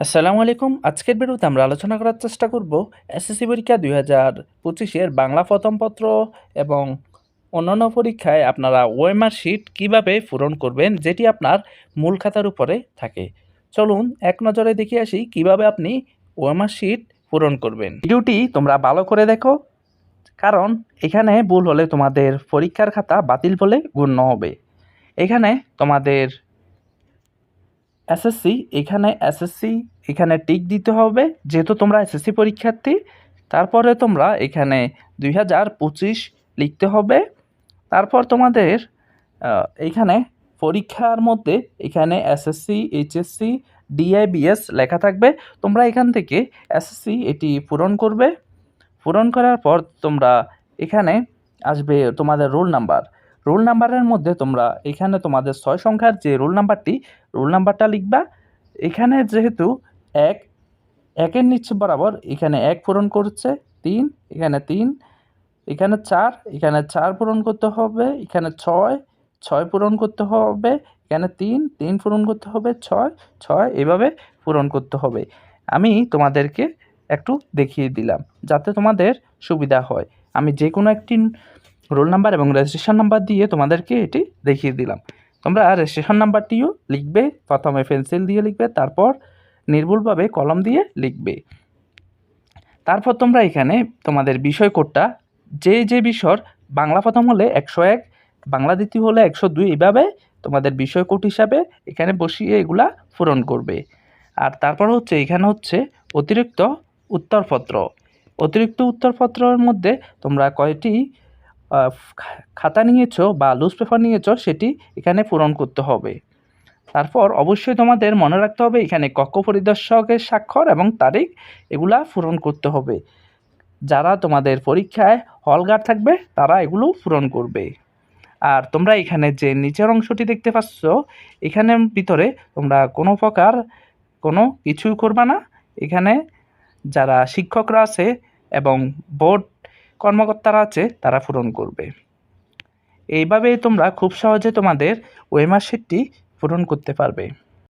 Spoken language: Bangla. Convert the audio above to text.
আসসালামু আলাইকুম। আজকের ভিডিওতে আমরা আলোচনা করার চেষ্টা করব এসএসসি পরীক্ষা দুই হাজার পঁচিশের বাংলা প্রথম পত্র এবং অন্যান্য পরীক্ষায় আপনারা ওয়েমার শিট কীভাবে পূরণ করবেন, যেটি আপনার মূল খাতার উপরে থাকে। চলুন এক নজরে দেখে আসি কীভাবে আপনি ওয়েমার শিট পূরণ করবেন। ভিডিওটি তোমরা ভালো করে দেখো, কারণ এখানে ভুল হলে তোমাদের পরীক্ষার খাতা বাতিল বলে গণ্য হবে। এখানে তোমাদের এসএসসি এখানে এসএসসি এখানে টিক দিতে হবে, যেহেতু তোমরা এসএসসি পরীক্ষার্থী। তারপরে তোমরা এখানে দুই হাজার পঁচিশ লিখতে হবে। তারপর তোমাদের এখানে পরীক্ষার মধ্যে এখানে এসএসসি এইচএসসি ডিআইবিএস লেখা থাকবে। তোমরা এখান থেকে এসএসসি এটি পূরণ করবে। পূরণ করার পর তোমরা এখানে আসবে তোমাদের রোল নাম্বার। রোল নাম্বারের মধ্যে তোমরা এখানে তোমাদের ছয় সংখ্যার যে রোল নাম্বারটি, রোল নাম্বারটা লিখবা। এখানে যেহেতু এক, একের নিচে বরাবর এখানে এক পূরণ করছে, তিন, এখানে তিন, এখানে চার এখানে চার পূরণ করতে হবে, এখানে ছয় ছয় পূরণ করতে হবে, এখানে তিন তিন পূরণ করতে হবে, ছয় ছয় এভাবে পূরণ করতে হবে। আমি তোমাদেরকে একটু দেখিয়ে দিলাম যাতে তোমাদের সুবিধা হয়। আমি যে কোনো একটি রোল নাম্বার এবং রেজিস্ট্রেশন নাম্বার দিয়ে তোমাদেরকে এটি দেখিয়ে দিলাম। তোমরা রেজিস্ট্রেশন নাম্বারটিও লিখবে, প্রথমে পেন্সিল দিয়ে লিখবে, তারপর নির্ভুলভাবে কলম দিয়ে লিখবে। তারপর তোমরা এখানে তোমাদের বিষয় কোডটা, যে যে বিষয়, বাংলা প্রথম হলে একশো এক, বাংলা দ্বিতীয় হলে একশো দুই, এইভাবে তোমাদের বিষয় কোড হিসাবে এখানে বসিয়ে এগুলা পূরণ করবে। আর তারপর হচ্ছে, এখানে হচ্ছে অতিরিক্ত উত্তরপত্র। অতিরিক্ত উত্তরপত্রের মধ্যে তোমরা কয়টি খাতা নিয়েছো বা লুজ পেপার নিয়েছো, সেটি এখানে পূরণ করতে হবে। তারপর অবশ্যই তোমাদের মনে রাখতে হবে, এখানে কক্ষ পরিদর্শকের স্বাক্ষর এবং তারিখ, এগুলা পূরণ করতে হবে। যারা তোমাদের পরীক্ষায় হলগার থাকবে, তারা এগুলো পূরণ করবে। আর তোমরা এখানে যে নিচের অংশটি দেখতে পাচ্ছ এখানের ভিতরে তোমরা কোনো প্রকার কোনো কিছুই করবা না। এখানে যারা শিক্ষকরা আছে এবং বোর্ড কর্মকর্তারা আছে, তারা পূরণ করবে। এইভাবেই তোমরা খুব সহজে তোমাদের ওয়েমার শিটটি পূরণ করতে পারবে।